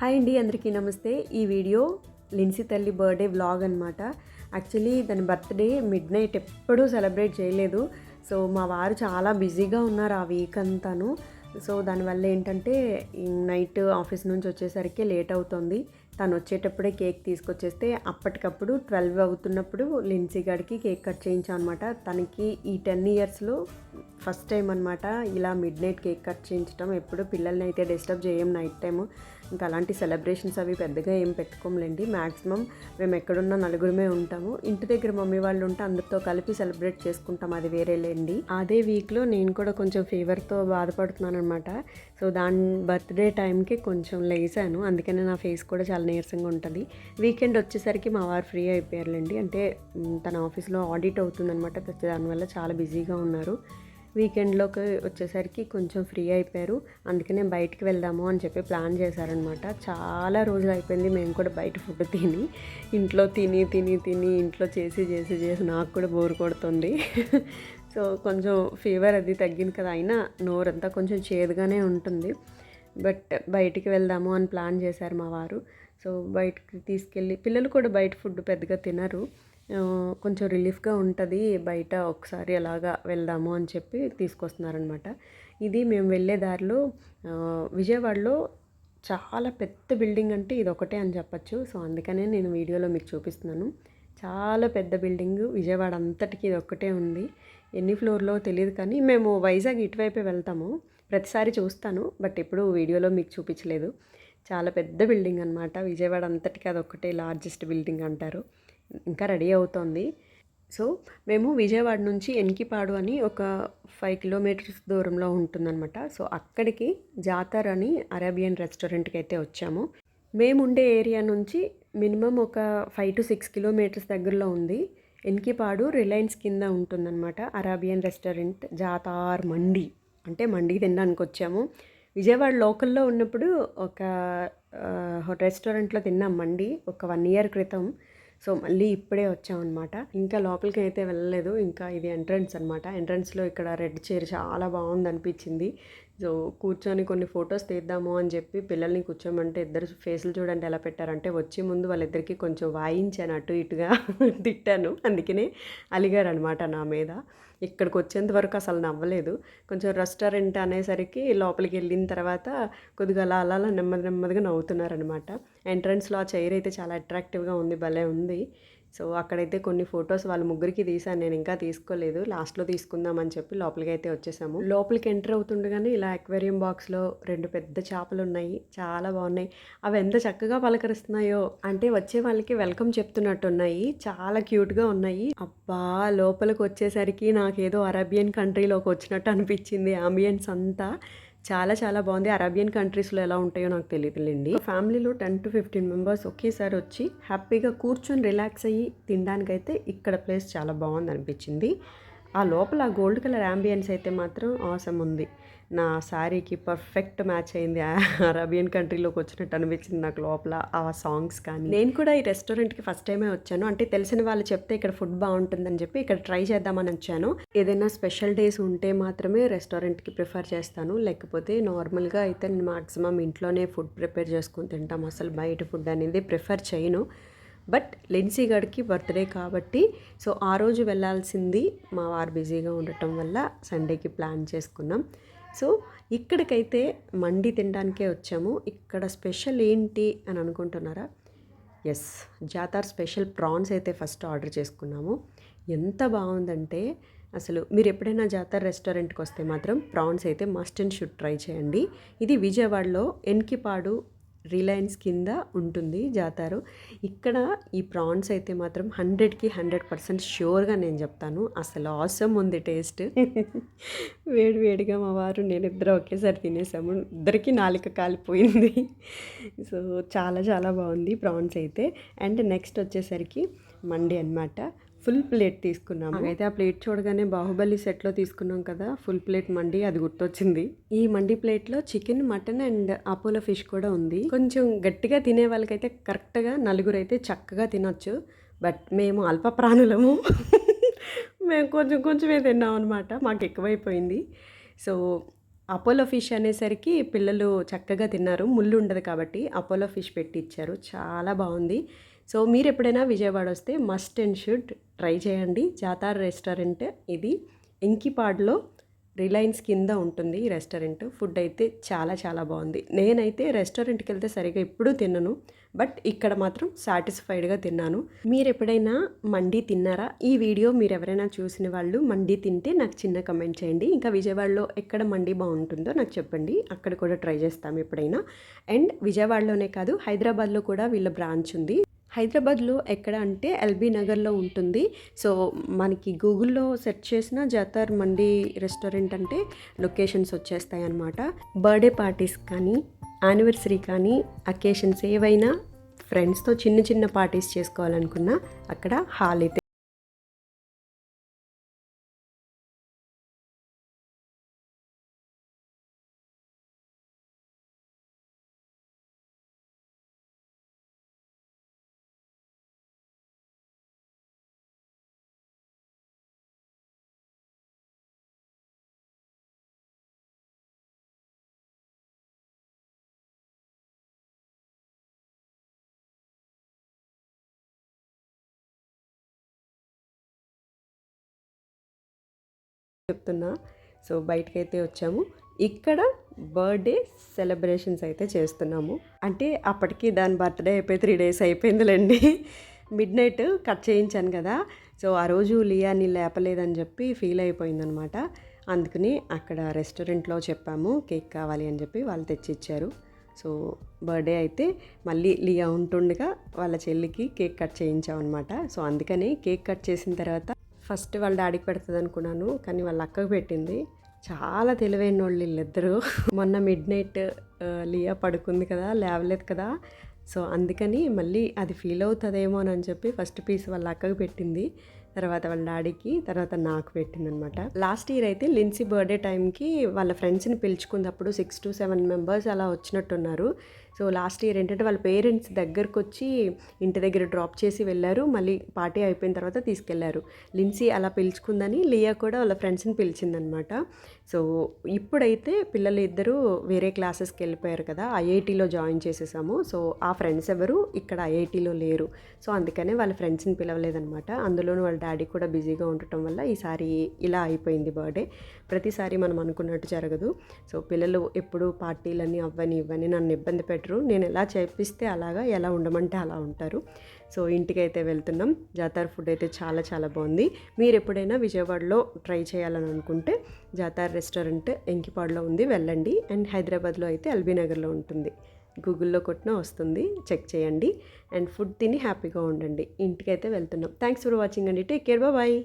Hi అండి అందరికీ నమస్తే. ఈ వీడియో లిన్సీ తల్లి బర్త్డే వ్లాగ్ అనమాట యాక్చువల్లీ దాని బర్త్డే మిడ్ నైట్ ఎప్పుడూ సెలబ్రేట్ చేయలేదు. సో మా వారు చాలా బిజీగా ఉన్నారు ఆ వీక్ అంతాను. సో దానివల్ల ఏంటంటే నైట్ ఆఫీస్ నుంచి వచ్చేసరికి లేట్ అవుతుంది. తను వచ్చేటప్పుడే కేక్ తీసుకొచ్చేస్తే అప్పటికప్పుడు ట్వెల్వ్ అవుతున్నప్పుడు లిన్సీ గడికి కేక్ కట్ చేయించాం అనమాట తనకి ఈ టెన్ ఇయర్స్లో ఫస్ట్ టైం అనమాట ఇలా మిడ్ నైట్ కేక్ కట్ చేయించడం ఎప్పుడు పిల్లల్ని అయితే డిస్టర్బ్ చేయం నైట్ టైము. ఇంకా అలాంటి సెలబ్రేషన్స్ అవి పెద్దగా ఏం పెట్టుకోములేండి. మ్యాక్సిమం మేము ఎక్కడున్న నలుగురమే ఉంటాము. ఇంటి దగ్గర మమ్మీ వాళ్ళు ఉంటే అందరితో కలిపి సెలబ్రేట్ చేసుకుంటాం. అది వేరేలేండి అదే వీక్లో నేను కూడా కొంచెం ఫీవర్తో బాధపడుతున్నాను అనమాట సో దాని బర్త్డే టైంకి కొంచెం లేసాను. అందుకనే నా ఫేస్ కూడా చాలా నీరసంగా ఉంటుంది. వీకెండ్ వచ్చేసరికి మా వారు ఫ్రీ అయిపోయారులేండి. అంటే తన ఆఫీస్లో ఆడిట్ అవుతుందనమాట దానివల్ల చాలా బిజీగా ఉన్నారు. వీకెండ్లోకి వచ్చేసరికి కొంచెం ఫ్రీ అయిపోయారు. అందుకనే బయటికి వెళ్దాము అని చెప్పి ప్లాన్ చేశారనమాట చాలా రోజులు అయిపోయింది మేము కూడా బయట ఫుడ్ తిని ఇంట్లో తిని తిని తిని ఇంట్లో చేసి చేసి చేసి నాకు కూడా బోర్ కొడుతుంది. సో కొంచెం ఫీవర్ అది తగ్గింది కదా అయినా నోరంతా కొంచెం చేదుగానే ఉంటుంది. బట్ బయటికి వెళ్దాము అని ప్లాన్ చేశారు మా వారు. సో బయటికి తీసుకెళ్ళి పిల్లలు కూడా బయట ఫుడ్ పెద్దగా తినరు. కొంచెం రిలీఫ్గా ఉంటుంది బయట ఒకసారి అలాగా వెళ్దాము అని చెప్పి తీసుకొస్తున్నారనమాట. ఇది మేము వెళ్ళే దారిలో విజయవాడలో చాలా పెద్ద బిల్డింగ్ అంటే ఇది ఒకటే అని చెప్పచ్చు. సో అందుకనే నేను వీడియోలో మీకు చూపిస్తున్నాను. చాలా పెద్ద బిల్డింగ్ విజయవాడ అంతటికి ఇది ఒక్కటే ఉంది. ఎన్ని ఫ్లోర్లో తెలియదు కానీ మేము వైజాగ్ ఇటువైపే వెళ్తాము. ప్రతిసారి చూస్తాను బట్ ఎప్పుడూ వీడియోలో మీకు చూపించలేదు. చాలా పెద్ద బిల్డింగ్ అనమాట విజయవాడ అంతటికి అది లార్జెస్ట్ బిల్డింగ్ అంటారు. ఇంకా రెడీ అవుతోంది. సో మేము విజయవాడ నుంచి ఎన్కిపాడు అని ఒక ఫైవ్ కిలోమీటర్స్ దూరంలో ఉంటుందన్నమాట. సో అక్కడికి జాతర్ అని అరేబియన్ రెస్టారెంట్కి అయితే వచ్చాము. మేము ఉండే ఏరియా నుంచి మినిమం ఒక ఫైవ్ టు సిక్స్ కిలోమీటర్స్ దగ్గరలో ఉంది. ఎన్కిపాడు రిలయన్స్ కింద ఉంటుందన్నమాట. అరేబియన్ రెస్టారెంట్ జాతార్ మండి. అంటే మండి తినడానికి వచ్చాము విజయవాడ లోకల్లో ఉన్నప్పుడు ఒక రెస్టారెంట్లో తిన్నాం మండి ఒక వన్ ఇయర్ క్రితం. సో మళ్ళీ ఇప్పుడే వచ్చామన్నమాట. ఇంకా లోపలికి అయితే వెళ్ళలేదు. ఇంకా ఇది ఎంట్రన్స్ అనమాట ఎంట్రన్స్లో ఇక్కడ రెడ్ చైర్ చాలా బాగుంది అనిపించింది సో కూర్చొని కొన్ని ఫొటోస్ తీద్దాము అని చెప్పి పిల్లల్ని కూర్చోమంటే ఇద్దరు ఫేసులు చూడండి ఎలా పెట్టారంటే వచ్చే ముందు వాళ్ళిద్దరికీ కొంచెం వాయించాను అటు ఇటుగా తిట్టాను. అందుకనే అలిగారు అనమాట నా మీద. ఇక్కడికి వచ్చేంత వరకు అసలు నవ్వలేదు. కొంచెం రెస్టారెంట్ అనేసరికి లోపలికి వెళ్ళిన తర్వాత కొద్దిగా అలా అలా అలా నెమ్మది నెమ్మదిగా నవ్వుతున్నారనమాట ఎంట్రన్స్లో ఆ చైర్ అయితే చాలా అట్రాక్టివ్గా ఉంది భలే ఉంది. సో అక్కడైతే కొన్ని ఫొటోస్ వాళ్ళ ముగ్గురికి తీసాను నేను ఇంకా తీసుకోలేదు. లాస్ట్లో తీసుకుందామని చెప్పి లోపలికి అయితే వచ్చేసాము. లోపలికి ఎంటర్ అవుతుండగానే ఇలా అక్వేరియం బాక్స్లో రెండు పెద్ద చేపలు ఉన్నాయి. చాలా బాగున్నాయి. అవి ఎంత చక్కగా పలకరిస్తున్నాయో అంటే వచ్చే వాళ్ళకి వెల్కమ్ చెప్తున్నట్టు ఉన్నాయి. చాలా క్యూట్గా ఉన్నాయి. అబ్బా! లోపలికి వచ్చేసరికి నాకేదో అరేబియన్ కంట్రీలోకి వచ్చినట్టు అనిపించింది. అంబియన్స్ అంతా. చాలా చాలా బాగుంది. అరేబియన్ కంట్రీస్లో ఎలా ఉంటాయో నాకు తెలియదులేండి. ఫ్యామిలీలో టెన్ టు ఫిఫ్టీన్ మెంబర్స్ ఒకేసారి వచ్చి హ్యాపీగా కూర్చొని రిలాక్స్ అయ్యి తినడానికైతే ఇక్కడ ప్లేస్ చాలా బాగుంది అనిపించింది ఆ లోపల ఆ గోల్డ్ కలర్ అంబియన్స్ అయితే మాత్రం అవసరం ఉంది. నా శారీకి పర్ఫెక్ట్ మ్యాచ్ అయింది. అరబియన్ అరేబియన్ కంట్రీలోకి వచ్చినట్టు అనిపించింది నాకు లోపల ఆ సాంగ్స్ కానీ. నేను కూడా ఈ రెస్టారెంట్కి ఫస్ట్ టైమే వచ్చాను. అంటే తెలిసిన వాళ్ళు చెప్తే ఇక్కడ ఫుడ్ బాగుంటుందని చెప్పి ఇక్కడ ట్రై చేద్దామని వచ్చాను. ఏదైనా స్పెషల్ డేస్ ఉంటే మాత్రమే రెస్టారెంట్కి ప్రిఫర్ చేస్తాను. లేకపోతే నార్మల్గా అయితే నేను మాక్సిమం ఇంట్లోనే ఫుడ్ ప్రిపేర్ చేసుకొని తింటాం. అసలు బయట ఫుడ్ అనేది ప్రిఫర్ చేయను. బట్ లెన్సీ గడికి బర్త్డే కాబట్టి సో ఆ రోజు వెళ్ళాల్సింది మా వారు బిజీగా ఉండటం వల్ల సండేకి ప్లాన్ చేసుకున్నాం. సో ఇక్కడికైతే మండి తినడానికే వచ్చాము. ఇక్కడ స్పెషల్ ఏంటి అని అనుకుంటున్నారా? ఎస్ జాతార్ స్పెషల్ ప్రాన్స్ అయితే ఫస్ట్ ఆర్డర్ చేసుకున్నాము. ఎంత బాగుందంటే అసలు మీరు ఎప్పుడైనా జాతర రెస్టారెంట్కి వస్తే మాత్రం ప్రాన్స్ అయితే మస్ట్ అండ్ షుడ్ ట్రై చేయండి. ఇది విజయవాడలో ఎన్కిపాడు రిలయన్స్ కింద ఉంటుంది జాతారు. ఇక్కడ ఈ ప్రాన్స్ అయితే మాత్రం హండ్రెడ్కి హండ్రెడ్ పర్సెంట్ షూర్గా నేను చెప్తాను. అసలు ఆసమ్ ఉంది టేస్ట్. వేడి వేడిగా మా వారు నేను ఇద్దరు ఒకేసారి తినేసాము. ఇద్దరికి నాలుక కాలిపోయింది. సో చాలా చాలా బాగుంది ప్రాన్స్ అయితే. అండ్ నెక్స్ట్ వచ్చేసరికి మండి అన్నమాట. ఫుల్ ప్లేట్ తీసుకున్నాము. అయితే ఆ ప్లేట్ చూడగానే బాహుబలి సెట్లో తీసుకున్నాం కదా ఫుల్ ప్లేట్ మండి అది గుర్తొచ్చింది. ఈ మండి ప్లేట్లో chicken mutton and Apollo fish కూడా ఉంది. కొంచెం గట్టిగా తినే వాళ్ళకైతే కరెక్ట్గా నలుగురు అయితే చక్కగా తినొచ్చు. బట్ మేము అల్ప ప్రాణులము. మేము కొంచెం కొంచెమే తిన్నాం అనమాట మాకు ఎక్కువైపోయింది. సో అపోలో ఫిష్ అనేసరికి పిల్లలు చక్కగా తిన్నారు. ముళ్ళు ఉండదు కాబట్టి అపోలో ఫిష్ పెట్టి ఇచ్చారు చాలా బాగుంది. సో మీరు ఎప్పుడైనా విజయవాడ వస్తే మస్ట్ అండ్ షుడ్ ట్రై చేయండి. జాతార్ రెస్టారెంట్ ఇది. ఎంకిపాడ్లో రిలయన్స్ కింద ఉంటుంది ఈ రెస్టారెంట్. ఫుడ్ అయితే చాలా చాలా బాగుంది. నేనైతే రెస్టారెంట్కి వెళ్తే సరిగా ఎప్పుడూ తినను. బట్ ఇక్కడ మాత్రం సాటిస్ఫైడ్గా తిన్నాను. మీరు ఎప్పుడైనా మండి తిన్నారా? ఈ వీడియో మీరు ఎవరైనా చూసిన వాళ్ళు మండి తింటే నాకు చిన్న కమెంట్ చేయండి. ఇంకా విజయవాడలో ఎక్కడ మండి బాగుంటుందో నాకు చెప్పండి. అక్కడ కూడా ట్రై చేస్తాం ఎప్పుడైనా. అండ్ విజయవాడలోనే కాదు హైదరాబాద్లో కూడా వీళ్ళ బ్రాంచ్ ఉంది. హైదరాబాద్లో ఎక్కడ అంటే ఎల్బీ నగర్లో ఉంటుంది. సో మనకి గూగుల్లో సెర్చ్ చేసిన జాతర్ మండి రెస్టారెంట్ అంటే లొకేషన్స్ వచ్చేస్తాయి అన్నమాట. బర్త్డే పార్టీస్ కానీ యానివర్సరీ కానీ అకేషన్స్ ఏవైనా ఫ్రెండ్స్తో చిన్న చిన్న పార్టీస్ చేసుకోవాలనుకున్నా అక్కడ హాల్ అయితే చెప్తున్నా. సో బయటకైతే వచ్చాము. ఇక్కడ బర్త్డే సెలబ్రేషన్స్ అయితే చేస్తున్నాము. అంటే అప్పటికి దాని బర్త్డే అయిపోయి three days అయిపోయిందిలేండి. Mid night cut చేయించాను కదా. సో ఆ రోజు లియాని లేపలేదని చెప్పి ఫీల్ అయిపోయిందనమాట. అందుకని అక్కడ రెస్టారెంట్లో చెప్పాము కేక్ కావాలి అని చెప్పి వాళ్ళు తెచ్చిచ్చారు. సో బర్త్డే అయితే మళ్ళీ లియా ఉంటుండగా వాళ్ళ చెల్లికి కేక్ కట్ చేయించామన్నమాట సో అందుకని కేక్ కట్ చేసిన తర్వాత ఫస్ట్ వాళ్ళ డాడీకి పెడుతుంది అనుకున్నాను కానీ వాళ్ళ అక్కకు పెట్టింది. చాలా తెలివైన వాళ్ళు వీళ్ళిద్దరూ. మొన్న మిడ్ నైట్ లియా పడుకుంది కదా లేవలేదు కదా. సో అందుకని మళ్ళీ అది ఫీల్ అవుతుందేమో అని చెప్పి ఫస్ట్ పీస్ వాళ్ళ అక్కకు పెట్టింది. తర్వాత వాళ్ళ డాడీకి తర్వాత నాకు పెట్టిందనమాట. లాస్ట్ ఇయర్ అయితే లిన్సీ బర్త్డే టైంకి వాళ్ళ ఫ్రెండ్స్ని పిలుచుకున్నప్పుడు సిక్స్ టు సెవెన్ మెంబర్స్ అలా వచ్చినట్టున్నారు. సో లాస్ట్ ఇయర్ ఏంటంటే వాళ్ళ పేరెంట్స్ దగ్గరకు వచ్చి ఇంటి దగ్గర డ్రాప్ చేసి వెళ్ళారు. మళ్ళీ పార్టీ అయిపోయిన తర్వాత తీసుకెళ్ళారు. లిన్సీ అలా పిలుచుకుందని లియా కూడా వాళ్ళ ఫ్రెండ్స్ని పిలిచిందనమాట. సో ఇప్పుడైతే పిల్లలు ఇద్దరు వేరే క్లాసెస్కి వెళ్ళిపోయారు కదా ఐఐటీలో జాయిన్ చేసేసాము. సో ఆ ఫ్రెండ్స్ ఎవరు? ఇక్కడ ఐఐటీలో లేరు. సో అందుకనే వాళ్ళ ఫ్రెండ్స్ని పిలవలేదనమాట. అందులోనూ వాళ్ళ డాడీ కూడా బిజీగా ఉండటం వల్ల ఈసారి ఇలా అయిపోయింది బర్త్డే. ప్రతిసారి మనం అనుకున్నట్టు జరగదు. సో పిల్లలు ఎప్పుడు పార్టీలని అవ్వని ఇవ్వని నన్ను ఇబ్బంది పెట్టరు నేను ఎలా చేపిస్తే అలాగా ఎలా ఉండమంటే అలా ఉంటారు. సో ఇంటికైతే వెళ్తున్నాం. జాతార్ ఫుడ్ అయితే చాలా చాలా బాగుంది. మీరు ఎప్పుడైనా విజయవాడలో ట్రై చేయాలని అనుకుంటే జాతార్ రెస్టారెంట్ ఎంకిపాడులో ఉంది వెళ్ళండి. అండ్ హైదరాబాద్లో అయితే ఎల్బీ నగర్లో ఉంటుంది. గూగుల్లో కొట్టినా వస్తుంది. చెక్ చేయండి. అండ్ ఫుడ్ తిని హ్యాపీగా ఉండండి. ఇంటికైతే వెళ్తున్నాం. థ్యాంక్స్ ఫర్ వాచింగ్ అండి. Take care. బాయ్.